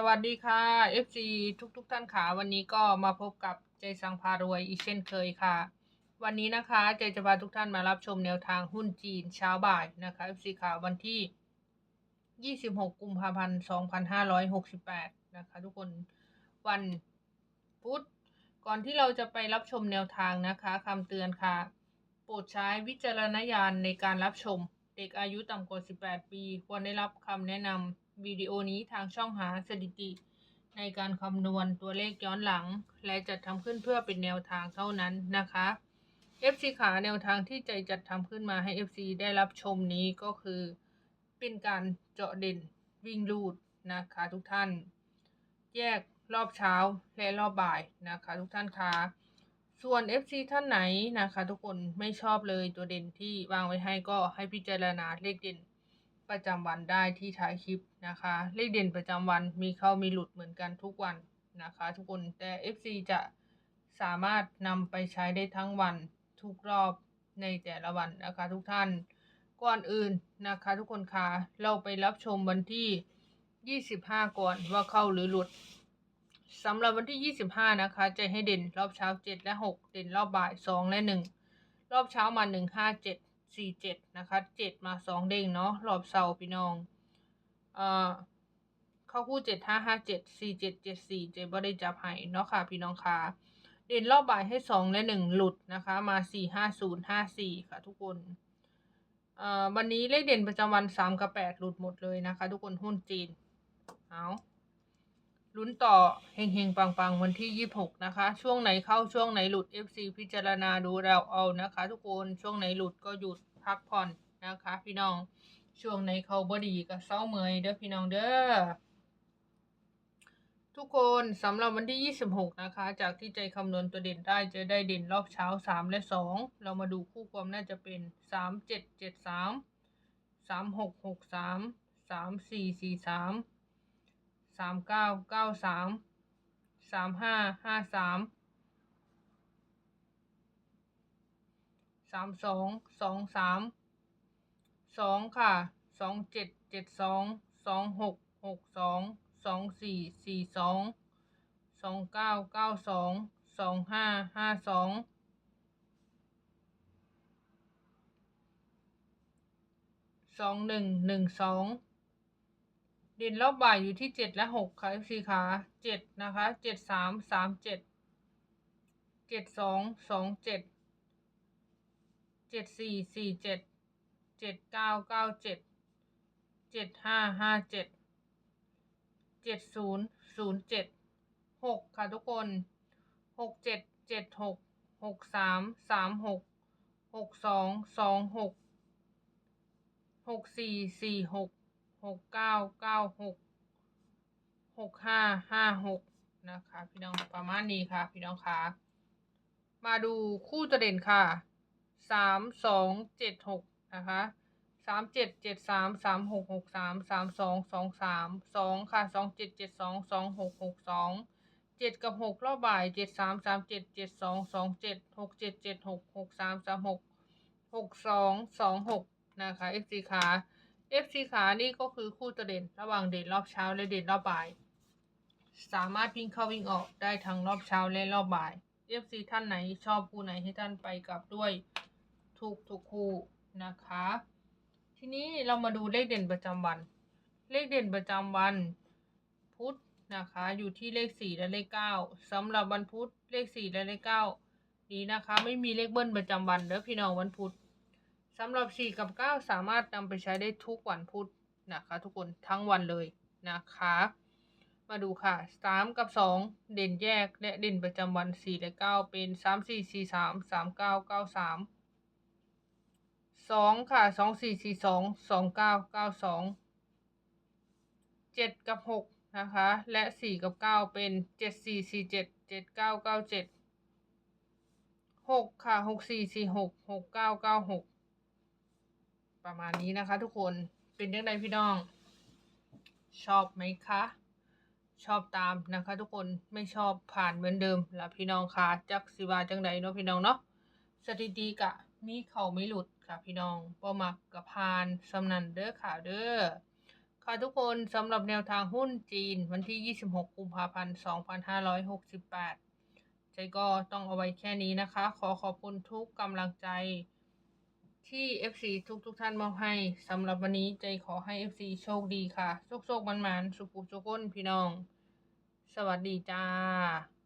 สวัสดีค่ะ FC ทุกทุกท่านค่ะ วันนี้ก็มาพบกับใจสังพารวยอีกเช่นเคยค่ะ วันนี้นะคะใจจะพาทุกท่านมารับชมแนวทางหุ้นจีนเช้าบ่ายนะคะ FC ค่ะวันที่ 26 กุมภาพันธ์2568 นะคะ ทุกคนวันพุธก่อนที่เราจะไปรับชมแนวทางนะคะคำเตือนค่ะ โปรดใช้วิจารณญาณในการรับชม เด็กอายุต่ำกว่า 18 ปี ควรได้รับคำแนะนำ วิดีโอนี้ทางช่องหาสถิติ ในการคำนวณตัวเลขย้อนหลัง และจัดทำขึ้นเพื่อเป็นแนวทางเท่านั้นนะคะ FC ขาแนวทางที่ใจจัดทำขึ้นมาให้ FC ได้รับชมนี้ก็คือ เป็นการเจาะเด่นวิ่งลูดนะคะทุกท่าน แยกรอบเช้าและรอบบ่ายนะคะทุกท่านคะส่วน FC ท่านไหนนะคะ ทุกคนไม่ชอบเลยตัวเด่นที่วางไว้ให้ก็ให้พิจารณาเลขเด่น ประจำวันได้ที่ท้ายคลิปนะคะ เลขเด่นประจำวันมีเข้ามีหลุดเหมือนกันทุกวันนะคะ ทุกคนแต่ FC จะสามารถนำไปใช้ได้ทั้งวันทุกรอบในแต่ละวันนะคะ ทุกท่านก่อนอื่นนะคะ ทุกคนคะเราไปรับชมวันที่ 25 ก่อนว่าเข้าหรือหลุดสำหรับวันที่ 25 นะคะ จะให้เด่นรอบเช้า 7 และ 6 เด่นรอบบ่าย 2 และ 1 รอบเช้ามา 1 5 7 4 7นะคะ7มา2เด้งเนาะรอบเสาพี่น้องเอ่อเข้าคู่7 5 5 7 4 7 7 4เจ๊บ่ได้จับให้เนาะค่ะ พี่น้องค่ะเด่นรอบบ่ายให้2และ1หลุดนะคะ มา4 5 0 5 4ค่ะทุกคนเอ่อวันนี้เลขเด่นประจำวันสามกับแปดหลุดหมดเลยนะคะ ทุกคนหุ้นจีนเอา ลุ้นต่อเฮงเฮงปังปังๆ วันที่ยี่หกนะคะ ช่วงไหนเข้าช่วงไหนหลุด FC พิจารณาดูเราเอานะคะ ทุกคนช่วงไหนหลุดก็หยุดพักผ่อนนะคะ พี่น้องช่วงไหนเข้าบดีก็เศร้าเมยเด้อพี่น้องเด้อทุกคนสำหรับวันที่ 26 นะคะ จากที่ใจคำนวณตัวเด่นได้จะได้เด่นรอบเช้า 3 และ 2 เรามาดูคู่ความน่าจะเป็น 3 7 7 3 3 6 6 3 3 4 4 3 3 9 9 3 3 5 5 3 3 2 2 3 2ค่ะ2 7 7 2 2 6 6 2สองสี่สี่สองสองเก้าเก้าสองสองห้าห้าสองสองหนึ่งหนึ่งสอง เด่นรอบบ่ายอยู่ที่เจ็ดและหกค่ะสี่ขาเจ็ดนะคะเจ็ดสามสามเจ็ดเจ็ดสองสองเจ็ดเจ็ดสี่สี่เจ็ดเจ็ดเก้าเก้าเจ็ดเจ็ดห้าห้าเจ็ดเจ็ดศูนย์ศูนย์เจ็ดหกค่ะทุกคนหกเจ็ดเจ็ดหกหกสามสามหกหกสองสองหกหกสี่สี่หก หกเก้าเก้าหกหกห้าห้าหกนะคะพี่น้องประมาณนี้ค่ะ พี่น้องคะมาดูคู่ตัวเด่นค่ะสามสองเจ็ดหกนะคะสามเจ็ดเจ็ดสามสามหกหกสามสามสองสองสามสองค่ะสองเจ็ดเจ็ดสองสองหกหกสองเจ็ดกับหกรอบบ่ายเจ็ดสามสามเจ็ดเจ็ดสองสองเจ็ดหกเจ็ดเจ็ดหกหกสามสามหกหกสองสองหกนะคะ FC ขา FC ขานี่ก็คือคู่ตัวเด่นระหว่างเด่นรอบเช้าและเด่นรอบบ่าย สามารถวิ่งเข้าวิ่งออกได้ทั้งรอบเช้าและรอบบ่าย FC ท่านไหนชอบคู่ไหนให้ท่านไปกลับด้วยทุกทุกคู่นะคะ ทีนี้เรามาดูเลขเด่นประจำวัน เลขเด่นประจำวัน พุธนะคะ อยู่ที่เลขสี่และเลขเก้าสำหรับวันพุธเลขสี่และเลขเก้านี้นะคะ ไม่มีเลขเบิ้ลประจำวันเด้อพี่น้องวันพุธ สำหรับสี่กับเก้าสามารถนำไปใช้ได้ทุกวันพุธนะคะ ทุกคนทั้งวันเลยนะคะ มาดูค่ะสามกับสองเด่นแยกและเด่นประจำวันสี่และเก้าเป็นสามสี่สี่สามสามเก้าเก้าสามสองค่ะสองสี่สี่สองสองเก้าเก้าสองเจ็ดกับหกนะคะ และสี่กับเก้าเป็นเจ็ดสี่สี่เจ็ดเจ็ดเก้าเก้าเจ็ดหกค่ะหกสี่สี่หกหกเก้าเก้าหก ประมาณนี้นะคะ ทุกคนเป็นยังไงพี่น้อง ชอบไหมคะ ชอบตามนะคะ ทุกคนไม่ชอบผ่านเหมือนเดิมแล้วพี่น้องค่ะจักสิวาจังใดเนาะพี่น้องเนาะสถิติกะมีเข่าไม่หลุดค่ะพี่น้องบ่มักกับพานสำนันเด้อค่ะเด้อค่ะทุกคนสำหรับแนวทางหุ้นจีนวันที่ 26 กุมภาพันธ์ 2568ใจก็ต้องเอาไว้แค่นี้นะคะ ขอขอบคุณทุกกำลังใจ ที่ FC ทุกทุกๆท่านมอบให้สำหรับวันนี้ใจขอให้ FC โชคดีค่ะ โชคโชคมันมันๆสุขุสุขนพี่น้อง สวัสดีจ้า